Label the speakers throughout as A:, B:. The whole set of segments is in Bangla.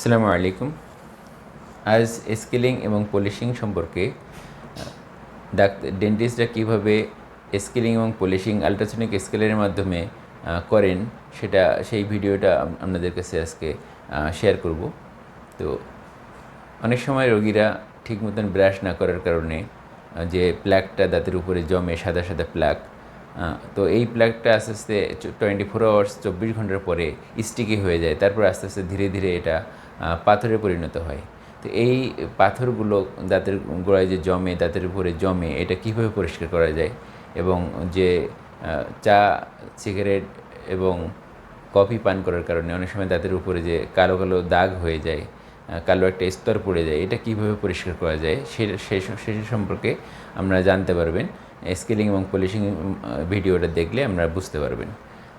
A: আসসালামু আলাইকুম। আজ স্কেলিং এবং পলিশিং সম্পর্কে ডাক্তার ডেন্টিস্টরা কীভাবে স্কেলিং এবং পলিশিং আলট্রাসনিক স্কেলের মাধ্যমে করেন সেটা, সেই ভিডিওটা আপনাদের কাছে আজকে শেয়ার করব। তো, অনেক সময় রোগীরা ঠিক মতন ব্রাশ না করার কারণে যে প্ল্যাকটা দাঁতের উপরে জমে সাদা সাদা প্ল্যাক তো এই প্ল্যাকটা আস্তে আস্তে টোয়েন্টি ফোর আওয়ার্স চব্বিশ ঘণ্টার পরে স্টিকি হয়ে যায়। তারপর আস্তে আস্তে ধীরে ধীরে এটা পাথরে পরিণত হয়। তো এই পাথরগুলো দাঁতের গোড়ায় যে জমে, দাঁতের উপরে জমে, এটা কীভাবে পরিষ্কার করা যায়? এবং যে চা, সিগারেট এবং কফি পান করার কারণে অনেক সময় দাঁতের উপরে যে কালো কালো দাগ হয়ে যায় কালো একটা স্তর পড়ে যায়, এটা কীভাবে পরিষ্কার করা যায়? সে, সে- সম্পর্কে আমরা জানতে পারবেন। স্কেলিং এবং পলিশিং ভিডিওটা দেখলে আমরা বুঝতে পারবেন।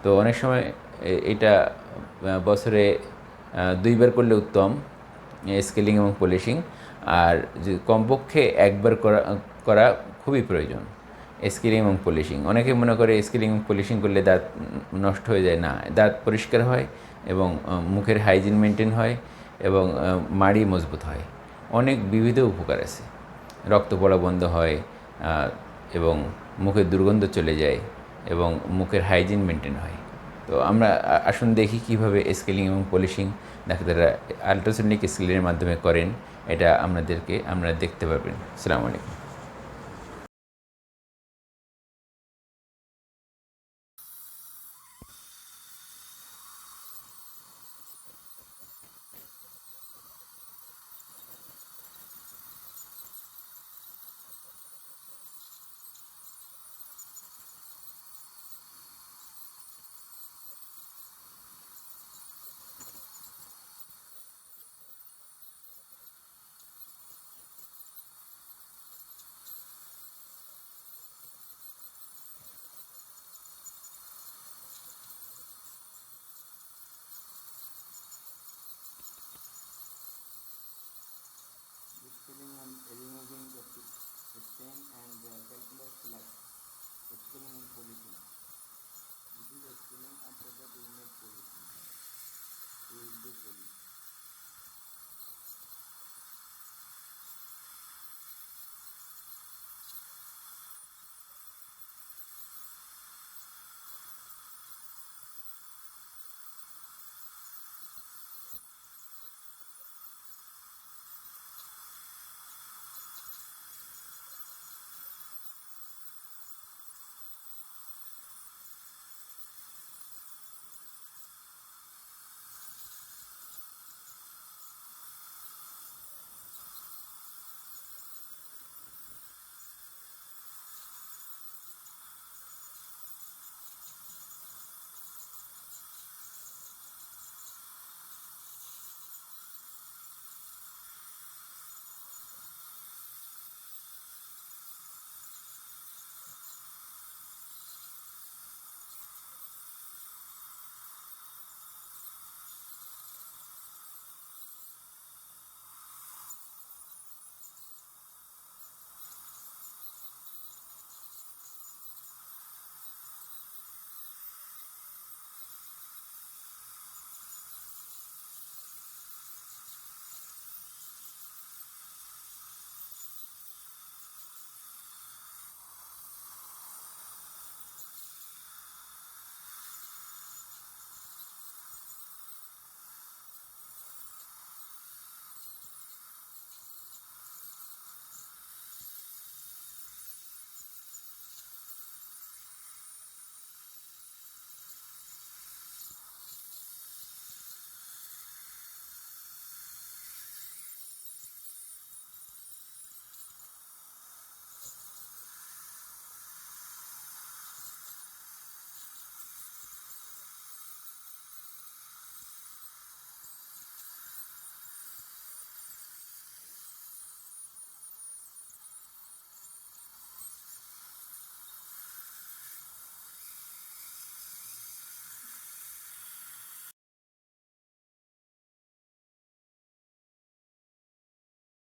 A: তো অনেক সময় এটা বছরে দুইবার করলে উত্তম স্কেলিং এবং পলিশিং। আর কমপক্ষে একবার করা করা খুবই প্রয়োজন, স্কেলিং এবং পলিশিং। অনেকে মনে করে স্কেলিং এবং পলিশিং করলে দাঁত নষ্ট হয়ে যায়। না, দাঁত পরিষ্কার হয় এবং মুখের হাইজিন মেনটেন হয় এবং মাড়ি মজবুত হয়। অনেক বিবিধ উপকার আছে। রক্ত পড়া বন্ধ হয় এবং মুখের দুর্গন্ধ চলে যায় এবং মুখের হাইজিন মেনটেন হয়। তো আমরা আসুন দেখি কীভাবে স্কেলিং এবং পলিশিং ডাক্তাররা আলট্রাসনিক স্কেলের মাধ্যমে করেন। এটা আপনাদেরকে আমরা দেখতে পাবেন আসসালামু আলাইকুম।